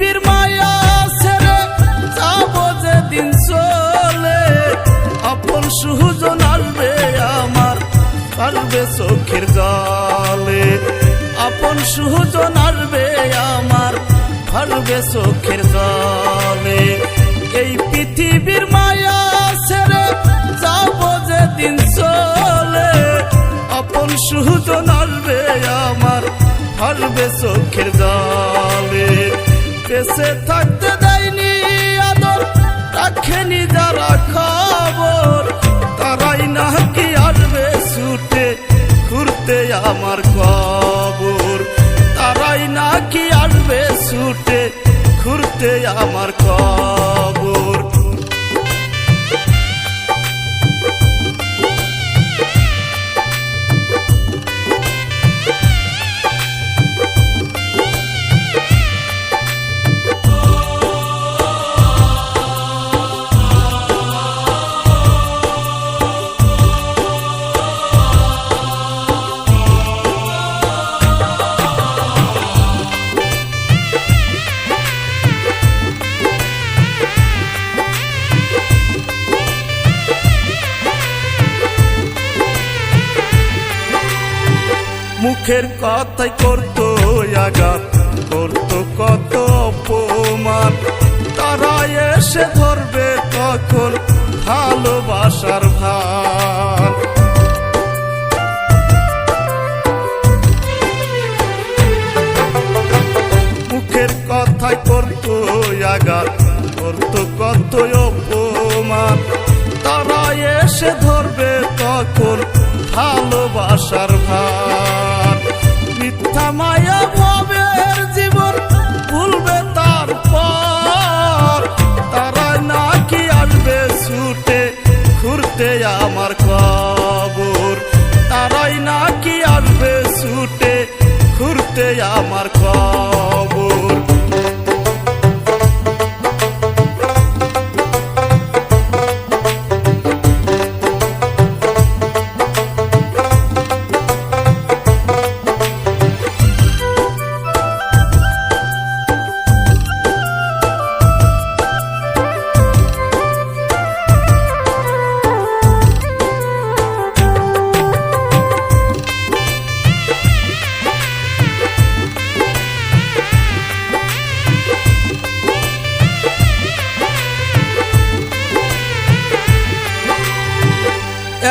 পৃথিবীর মায়া ছেড়ে যাব দিন চলে। আপন সুজন আসবে আমার, পারবে চোখের জলে। আপন সুজন আসবে আমার ভরবে চোখের জলে। এই পৃথিবীর মায়া ছেড়ে যাব যে দিন চলে। আপন সুজন আসবে আমার ভরবে চোখের জল। বেঁচে থাকতে দেয়নি আদর, রাখেনি যারা খবর। তারাই নাকি আসবে ছুটে ঘুরতে আমার খবর তারাই নাকি আসবে ছুটে ঘুরতে আমার খবর মুখের কথাই করতো আঘাত, করতো কত অপমান। তারা এসে ধরবে তখন ভালোবাসার ভার। মুখের কথাই করতো আঘাত, করতো কত অপমান। তারা এসে ধরবে তখন ভালোবাসার ভার। মিথ্যা মায়া জীবন ভুলবে তারপর। তারা নাকি আসবে ছুটে ঘুরতে আমার কবর। তারাই নাকি আসবে ছুটে ঘুরতে আমার খবর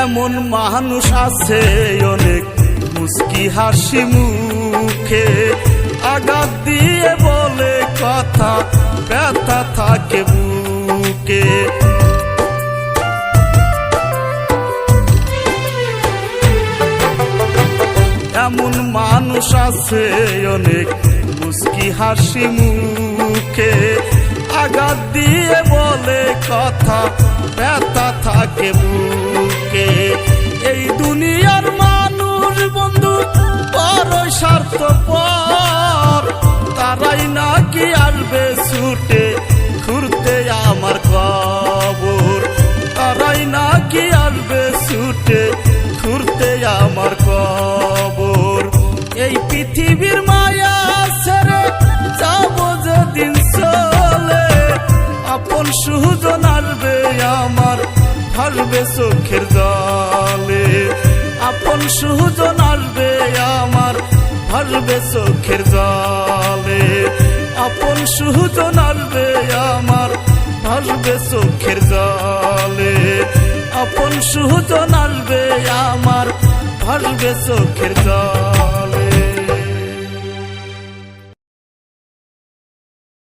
এমন মানুষ আছে অনেক। মুস্কি হাসি মুখে আঘাত দিয়ে বলে কথা, ব্যথা থাকে বুকে। এমন মানুষ আছে অনেক। মুস্কি হাসি মুখে আঘাত দিয়ে বলে কথা ব্যথা থাকে বুকে। এই সুজন আসবে আমার হারবে চোখের জলে। আপন সুজন আসবে আমার হারবে চোখের জলে। আপন সুজন আসবে আমার হারবে চোখের জলে। আপন সুজন আসবে আমার ভাসবে চোখের জল।